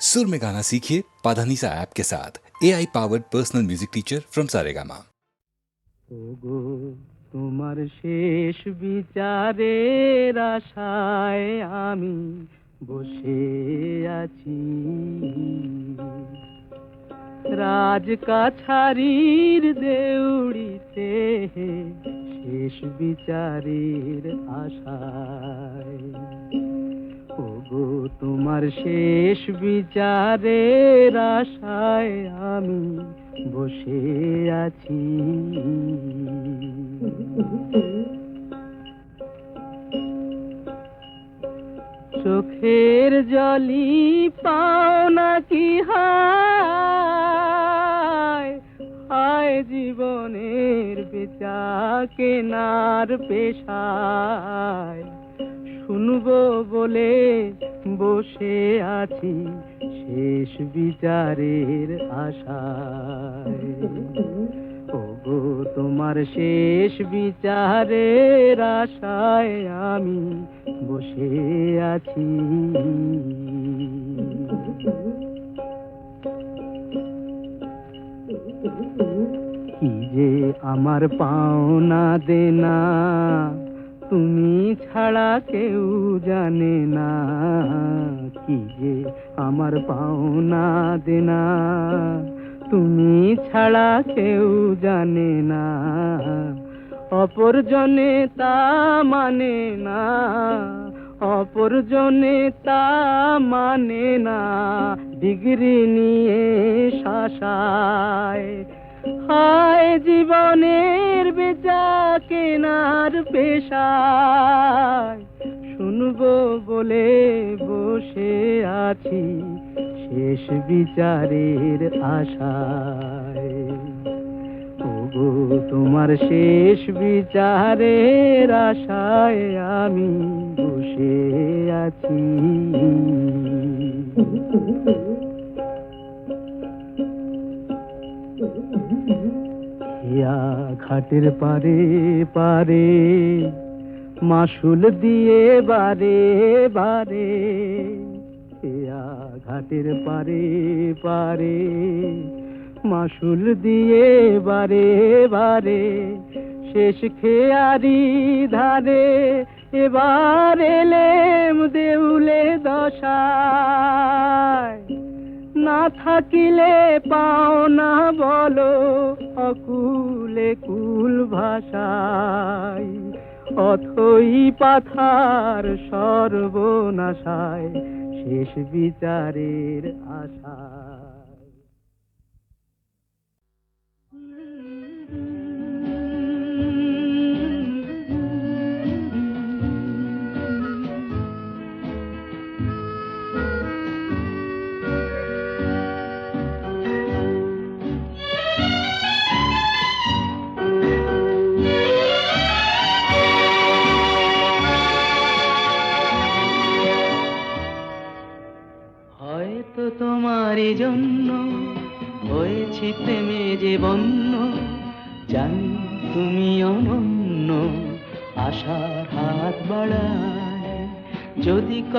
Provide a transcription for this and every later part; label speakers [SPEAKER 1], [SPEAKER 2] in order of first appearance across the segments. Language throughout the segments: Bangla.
[SPEAKER 1] सुर में गाना सीखिए पाधानीसा ऐप के साथ A I powered personal music teacher from Saregama
[SPEAKER 2] ওগো তোমার শেষ বিচারের আশায় আমি বসে আছি রাজ কাছারির দেউড়িতে শেষ বিচারের আশায় ওগো তোমার শেষ বিচারের আশায় আমি বসে আছি। চোখের জলি পাও নাকি হায়? হায় জীবনের বেচা কেনার পেশায়। শুনব বলে বসে আছি শেষ বিচারের আশায়। ওগো, তোমার শেষ বিচারের আশায় আমি বসে আছি। কি যে আমার পাওনা দেনা তুমি ছাড়া কেউ জানে না কি যে আমার পাওনা দেনা। তুমি ছাড়া কেউ জানে না, অপরজনে তা মানে না, অপরজনে তা মানে না। ডিগ্রি নিয়ে শাসায় হায় জীবনের বেচা কেনার পেশায়। শুনব বলে বসে আছি শেষ বিচারের আশায়। ওগো, তোমার শেষ বিচারের আশায় আমি বসে আছি। ইয়া ঘাটের পারে পারে মাসুল দিয়ে বারে বারে ইয়া ঘাটের পারে পারে মাসুল দিয়ে বারে বারে, শেষ খেয়ারি ধারে এবার এলেম দেউলে দশায়। না থাকিলে পাও না বলো অকুলে কুল ভাষায় অথই পাথার সর্বনাশায় শেষ বিচারের আশায়।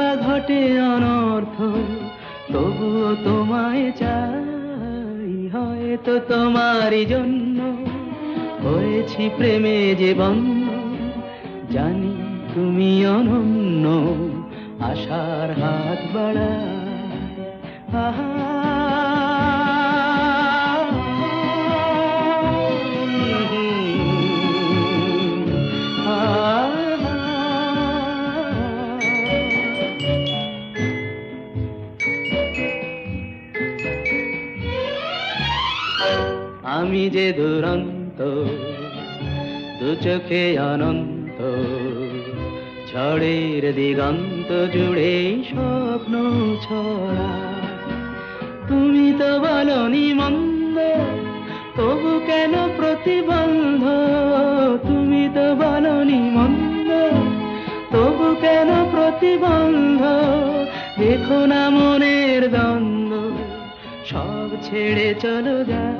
[SPEAKER 2] বা ঘটে অনর্থ তবুও তোমায় চাই হয়তো তোমারই জন্য। হয়েছি প্রেমে যে বন্ধ জানি তুমি অনন্য, আশার হাত বাড়া আহা আমি যে দুরন্ত, দু চোখে অনন্ত, ঝড়ের দিগন্ত জুড়ে স্বপ্ন ছড়া। তুমি তো বলনি মন্দ, তবু কেন প্রতিবন্ধ? তুমি তো বলনি মন্দ, তবু কেন প্রতিবন্ধ? দেখো না মনের দ্বন্দ্ব, সব ছেড়ে চলো হয়তো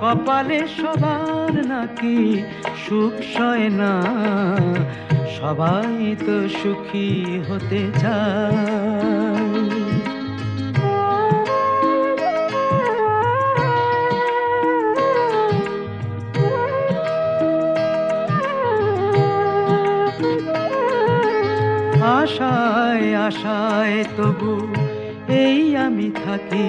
[SPEAKER 2] কপালে সবার নাকি সুখ সয় না? সবাই তো সুখী হতে চায়। আশায় আশায় তবু এই আমি থাকি।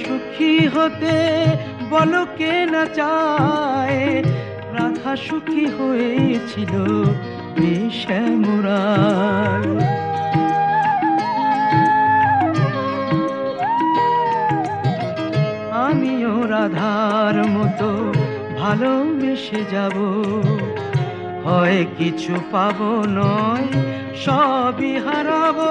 [SPEAKER 2] সুখী হতে বলো কে না চায়? রাধা সুখী হয়েছিল আমিও রাধার মতো ভালোবেসে যাব। হয় কিছু পাবো নয়, সবই হারাবো।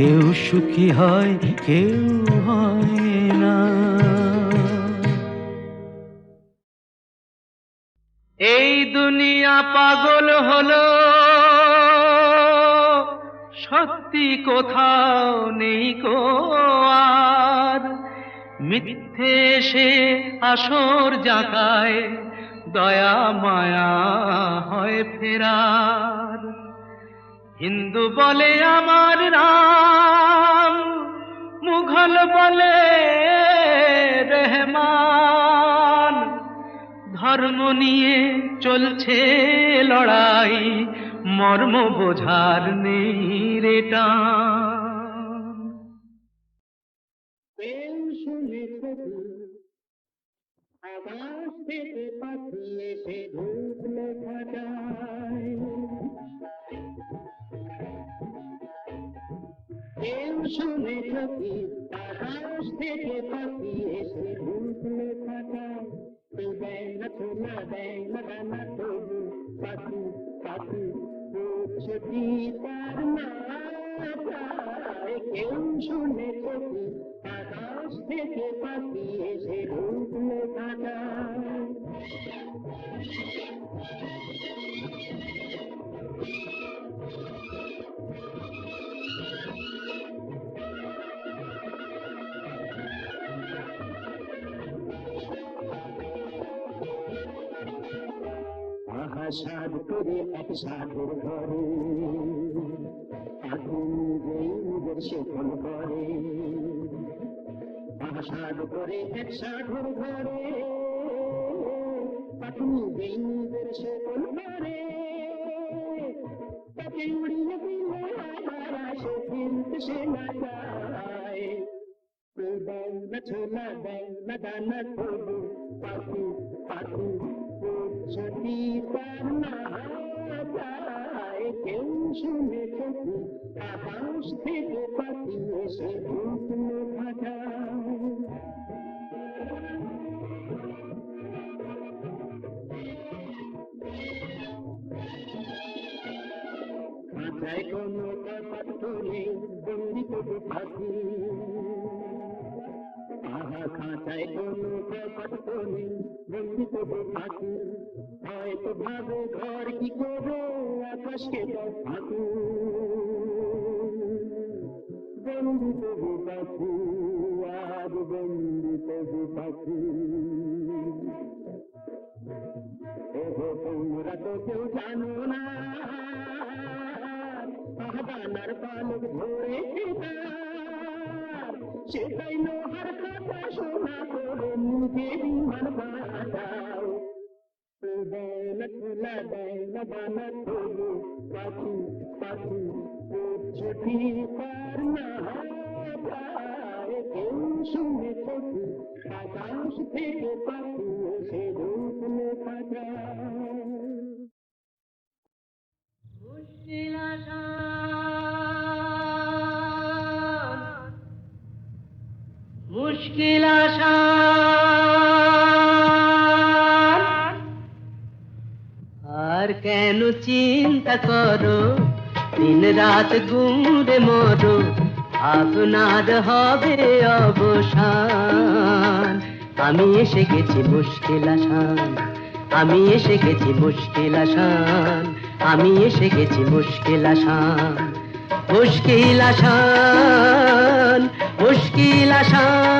[SPEAKER 2] কেউ সুখী হয়, কেউ হয় না। এই দুনিয়া পাগল হলো, সত্যি কোথাও নেই কো আর। মিথ্যে সে আসর জাগায়, দয়া মায়া হয় ফেরার। হিন্দু বলে আমার রাম মুঘল বলে রহমান। ধর্ম নিয়ে চলছে লড়াই, মর্ম বোঝার নেই রেটা শুনে শুধু আকাশ থেকে পাখি প্রেম শুনে সখী আকাশ থেকে পাখি এসে ঢুকলে খাটায় তুই দেয় না না দেয় না গানা তবু, পাখি পাখি
[SPEAKER 3] ছুটি তার মাথায়। কেউ শুনেছে কি আকাশ থেকে পাখি এসে ঢুকলো খাতায় আহা সাধ করে এক সাধুর ঘরে আগুন যেইদের শোভন করে। আহা সাধ করে এক সাধুর ঘরে আগুন যেইদের শোভন করে। তাকে উড়িয়ে দিলে আবার আসে কিন্তু সে না যায় না ছোলা দেয় না দানা তবু পাখি পাখি। ছুটি তার না যায় কেউ শুনেছে কি আকাশ থেকে পাখি এসে ঢুকলো খাটায় খাঁচায় কোনো পাত্র নেই বন্দি তবু পাখি আহা খাঁচায় কোনো পাত্র নেই বন্দি তবু পাখি হয়তো ভাবে ঘর কি করবে আকাশকে পাখি বন্দি তবু পাখি আজ বন্দি তবু পাখি ওহো তোমরা তো কেউ জানো না পালক ধরেছে তার সেটাই লোহার কথা শোনা করে মুখে বিমান বাঁধাও। দেয় খোলা দেয় বানা তবু পাখি পাখি ছুটি পার না কেউ শুনেছে কি আকাশ থেকে পাখি এসে ঢুকলো খাতায়
[SPEAKER 2] মুশকিল আসান মুশকিল আর কেন চিন্তা করো? দিন রাত গুমরে মরো। আপনার হবে অবসান। আমি এসে গেছি মুশকিল আসান আমি এসে গেছি মুশকিল আসান আমি এসে গেছি মুশকিল আসান মুশকিল আসান মুশকিল আসান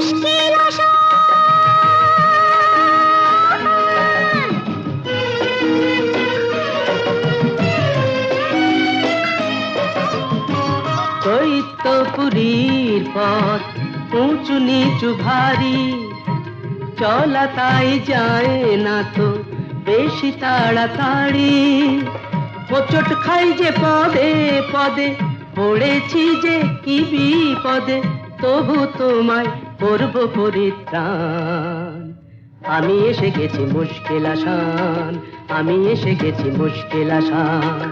[SPEAKER 2] মুশকিল পথ উঁচু নিচু ভারী। চলা তাই যায় না তো বেশি তাড়াতাড়ি। হোচট খাই যে পদে পদে, পড়েছি যে কি বিপদে, তবু তোমায় করব পরিত্রাণ। আমি এসে গেছি মুশকিল আসান, আমি এসে গেছি মুশকিল আসান।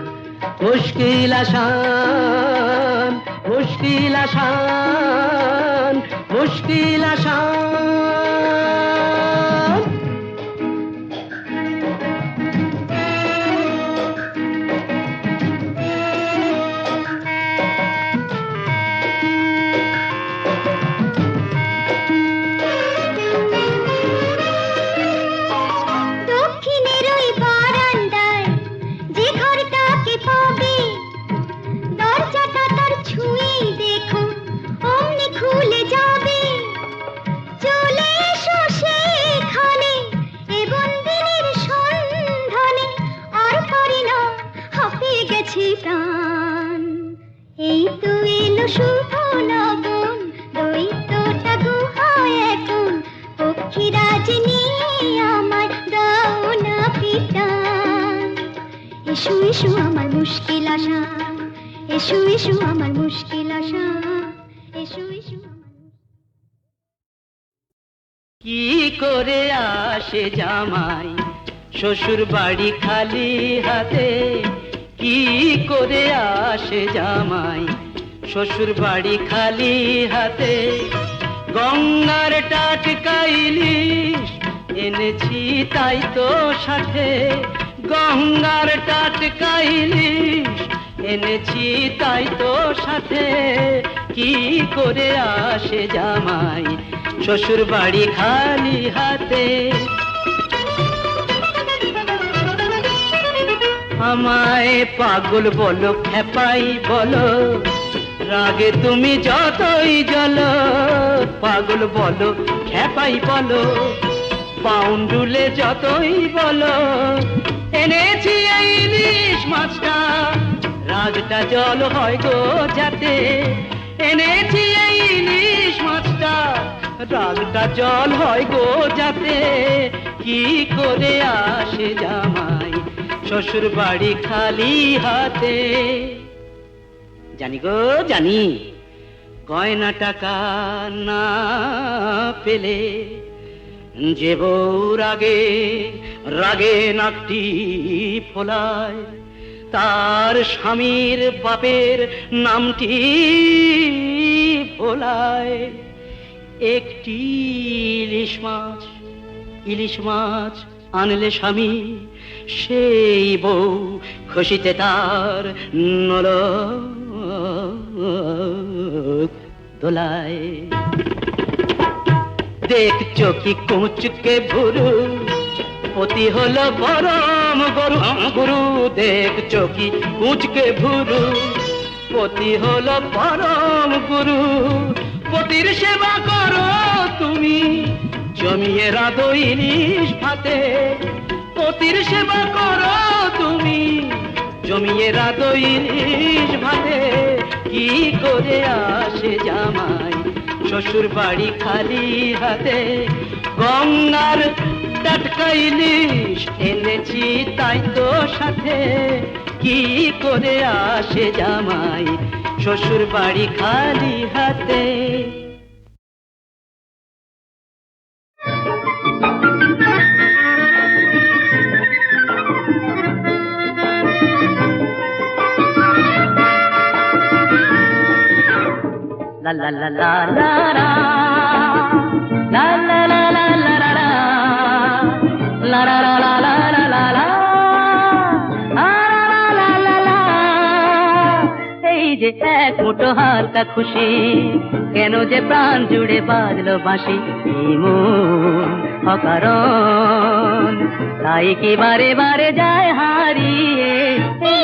[SPEAKER 2] মুশকিল আসান মুশকিল আসান মুশকিল আসান।
[SPEAKER 4] আসে জামাই, শ্বশুর বাড়ি খালি হাতে, কি করে আসে জামাই? শ্বশুর বাড়ি খালি হাতে, গঙ্গার টাটকা ইলিশ এনেছি তাই তো সাথে। গঙ্গার টাটকা ইলিশ এনেছি তাই তো সাথে। কি করে আসে জামাই? শ্বশুর বাড়ি খালি হাতে। আমায় পাগল বলো, খেপাই বলো। রাগে তুমি যতই জল পাগল বলো, খেপাই বলো। পাউন্ডুলে যতই বলো, এনেছি ইলিশ মাছটা। রাগটা জল হয় গো যাতে, এনেছি ইলিশ মাছটা। রাগটা জল হয় গো যাতে, কি করে আসে জামাই শ্বশুর বাড়ি খালি হাতে। জানি গো, জানি, গয়না টাকা না পেলে যে বউ রাগে রাগে নাকটি ফোলায়, তার স্বামীর বাপের নামটি ফোলায় একটি ইলিশ মাছ ইলিশ মাছ আনলে স্বামী সেই বউ খুশিতে তার নল দোলায়। দেখছ কি কুচকে ভুরু? পতি হলো বরম গরু গুরু। দেখছ কি কুচকে ভুরু? পতি হলো পরম গুরু। পতির সেবা করো তুমি। জমিয়ে রাধো ইলিশ ভাতে। পতির সেবা করো তুমি। জমিয়ে রাধো ইলিশ ভাতে, কি করে আসে জামাই? শ্বশুর বাড়ি খালি হাতে, গঙ্গার টাটকা ইলিশ এনেছি তাই তো সাথে। কি করে আসে জামাই? শ্বশুর বাড়ি খালি হাতে। ফোটো হাতটা খুশি কেন যে প্রাণ জুড়ে বাজলো বাঁশি ইমু অকার তাই কি বারে বারে যায় হারিয়ে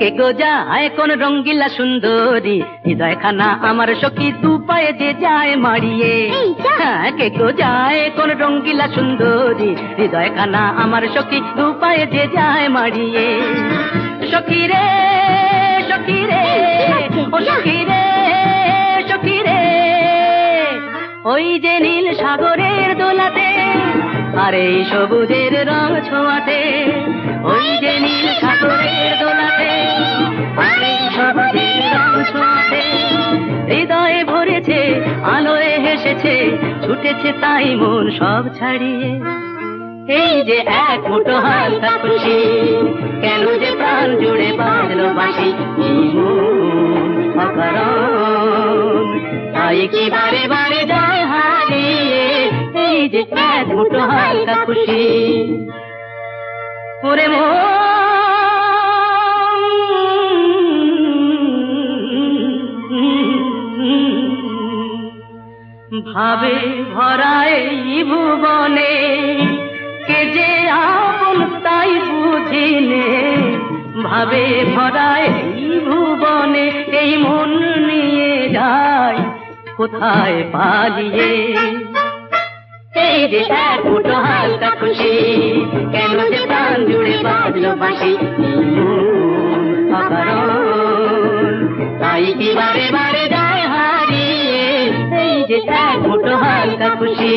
[SPEAKER 4] কে গো যায়? কোন রঙ্গিলা সুন্দরী? হৃদয় খানা আমার সখী দু পায়ে যে যায় মারিয়ে। হ্যাঁ, কে গো যায়? কোন রঙ্গিলা সুন্দরী? হৃদয় খানা আমার সখী দু পায়ে যে যায় মারিয়ে সখী রে সখী রে ও সখী রে সখী রে। ওই যে নীল সাগরের দোলাতে আর এই সবুজের রং ছোঁয়াতে হৃদয়ে ভরেছে, আলোয় হেসেছে, ছুটেছে তাই মন সব ছাড়িয়ে। এই যে এক মুঠো হালকা খুশি, কেন যে প্রাণ জুড়ে বাঁধলো বাসি তাই কি বারে বারে যায় হারিয়ে, এই যে এক মুঠো হালকা খুশি ওরে ভাবে ভরায় এই ভুবনে, কে যে আপন তাই বুঝিনে। ভাবে ভরায় এই ভুবনে, এই মন নিয়ে যায়,
[SPEAKER 2] কোথায় পালিয়ে? এই যে এক মুঠো হালকা খুশি, কেন যে প্রাণ জুড়ে বাজলো বাসি অকারণ তাই কি বারে বারে যায় হারিয়ে, এই যে এক মুঠো হালকা খুশি।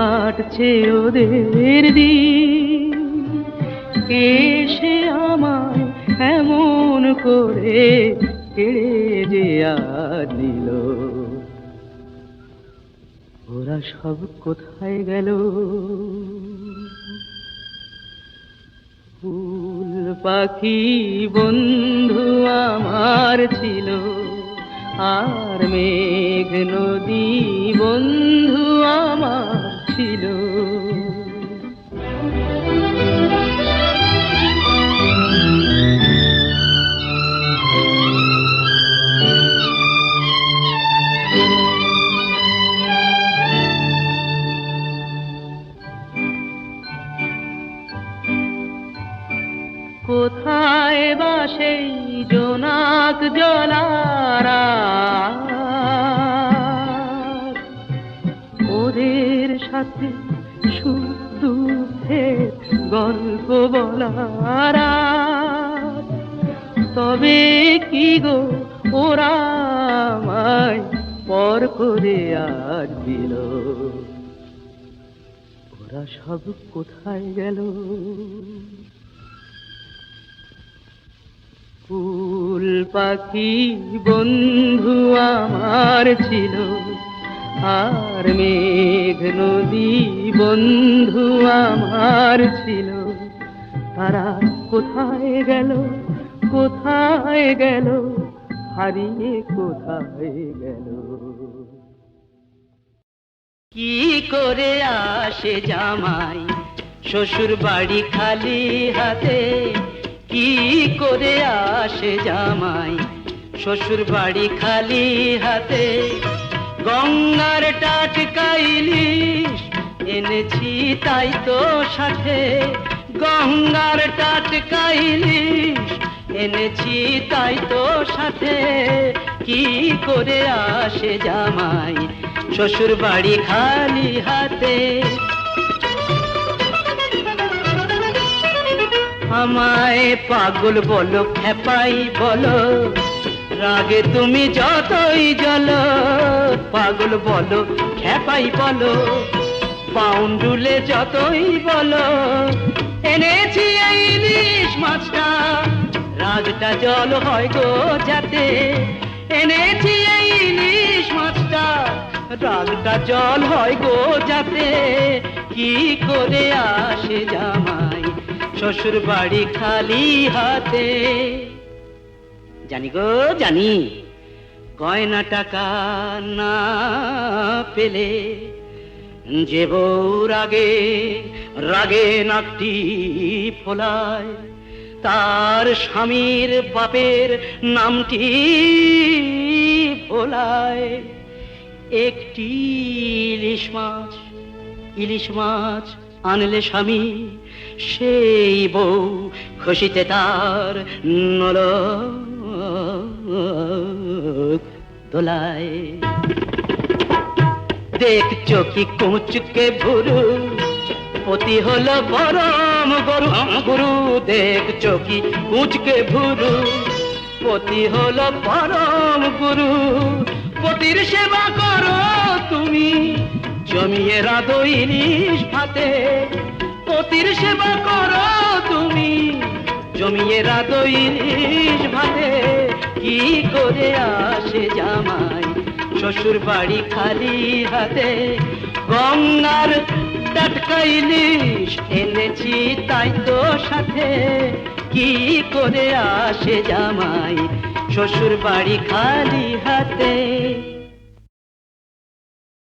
[SPEAKER 2] কাটছে ওদের দিন। কে সে আমায় এমন করে কেড়ে যে নিল। ওরা সব কোথায় গেল? ফুল পাখি বন্ধু আমার ছিল, আর মেঘ নদী বন্ধু আমার ছিল। কোথায় বা সেই জোনাক জলারা? সাথে দুঃখের গল্প বলারা তবে কি গো, ওরা পর করে আজ দিল? ওরা সব কোথায় গেল? ফুল পাখি বন্ধু আমার ছিল। আর মেঘ নদী বন্ধু আমার ছিল। তারা কোথায় গেল কোথায় গেল, হারিয়ে কোথায় গেল? কি করে আসে জামাই শ্বশুর বাড়ি খালি হাতে? কি করে আসে জামাই শ্বশুর বাড়ি খালি হাতে? গঙ্গার টাটকা ইলিশ এনেছি তাই তো সাথে। গঙ্গার টাটকা ইলিশ এনেছি তাই তো সাথে। কি করে আসে জামাই শ্বশুর বাড়ি খালি হাতে? আমায় পাগল বলো, খেপাই বলো রাগে তুমি যতই জল পাগল বলো খেপাই বলো, পাউন্ডুলে যতই বলো, এনেছি এই ইলিশ মাছটা, রাগটা জল হয় গো যাতে, এনেছি এই ইলিশ মাছটা, রাগটা জল হয় গো যাতে, কি করে আসে জামাই শ্বশুর বাড়ি খালি হাতে। জানি গো, জানি। গয়না টাকা না পেলে যে বউ রাগে রাগে নাকটি ফোলায়, তার স্বামীর বাপের নামটি ভোলায়। একটি ইলিশ মাছ ইলিশ মাছ আনলে স্বামী, সেই বউ খুশিতে তার নল দোলায়। দেখছ কি কুচকে ভুরু? পতি হলো পরম গরু। গুরু দেখছ কি কুচকে ভুরু? পতি হলো পরম গুরু। পতির সেবা করো তুমি। জমিয়ে রাধো ইলিশ ভাতে। পতির সেবা করো তুমি। জমিয়ে রাধো ইলিশ ভাতে, কি করে আসে জামাই? শ্বশুর বাড়ি খালি হাতে, গঙ্গার টাটকা ইলিশ এনেছি তাই তো সাথে। কি করে আসে জামাই? শ্বশুর বাড়ি খালি হাতে।